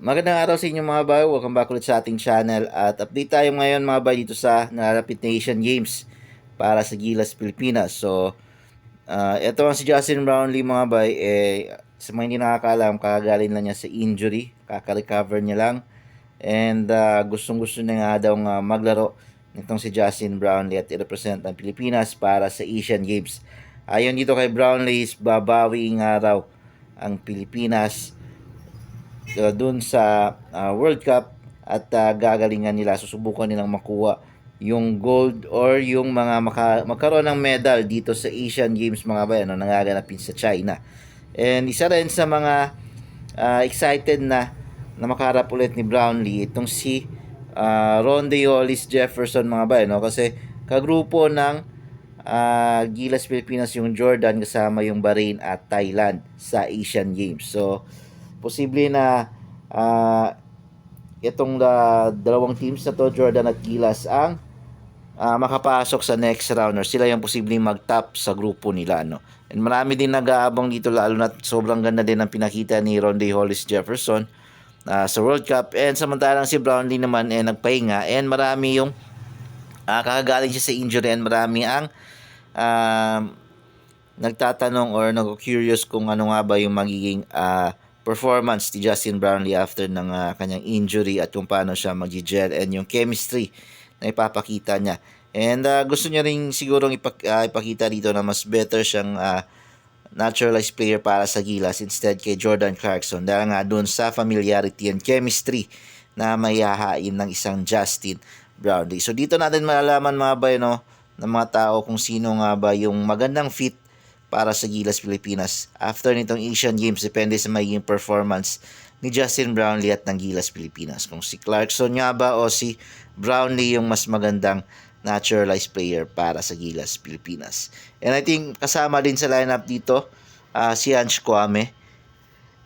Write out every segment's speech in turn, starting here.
Magandang araw sa inyo mga bay. Welcome back ulit sa ating channel. At update tayo ngayon mga bay dito sa nalalapit na Asian Games para sa Gilas, Pilipinas. So, uh, ito ang si Justin Brownlee mga bay. Eh, sa mga hindi nakakaalam, kakagaling lang niya sa injury. Kaka-recover niya lang. And uh, gustong gusto niya nga daw nga maglaro nitong si Justin Brownlee at i-represent ang Pilipinas para sa Asian Games. Ayon dito kay Brownlee, babawi nga raw ang Pilipinas uh, dun sa uh, World Cup at uh, gagalingan nila susubukan nilang makuha yung gold or yung mga maka, magkaroon ng medal dito sa Asian Games mga bayan no, nangaganapin sa China. And isa rin sa mga uh, excited na na makaharap ulit ni Brownlee itong si uh, Ronde Hollis Jefferson mga bayan no kasi kagrupo ng uh, Gilas Pilipinas yung Jordan kasama yung Bahrain at Thailand sa Asian Games. So posible na uh, itong uh, dalawang teams na to Jordan at Gilas ang uh, makapasok sa next round or sila yung posibleng mag-top sa grupo nila no. And marami din nag-aabang dito lalo na sobrang ganda din ang pinakita ni Ronde Hollis Jefferson uh, sa World Cup. And samantalang si Brownlee naman eh nagpahinga. And marami yung uh, kakagaling siya sa injury. And marami ang uh, nagtatanong or nag-curious kung ano nga ba yung magiging uh, performance ni Justin Brownlee after ng uh, kanyang injury at kung paano siya mag-gel and yung chemistry na ipapakita niya. And uh, gusto niya rin sigurong ipak- uh, ipakita dito na mas better siyang uh, naturalized player para sa Gilas instead kay Jordan Clarkson dahil nga doon sa familiarity and chemistry na mayahain ng isang Justin Brownlee. So dito natin malalaman mga bay no, ng mga tao kung sino nga ba yung magandang fit para sa Gilas Pilipinas after nitong Asian Games depende sa magiging performance ni Justin Brownlee at ng Gilas Pilipinas. Kung si Clarkson nga ba o si Brownlee yung mas magandang naturalized player para sa Gilas Pilipinas. And I think kasama din sa lineup dito uh, si Ange Kwame.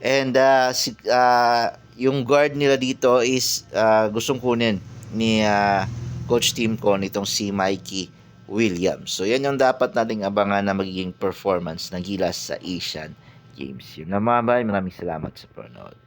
And uh, si, uh, yung guard nila dito is uh, gustong kunin ni uh, coach team ko nitong si Mikey Williams. So yan yung dapat nating abangan na magiging performance ng Gilas sa Asian Games. Yun na mga maraming salamat sa panonood.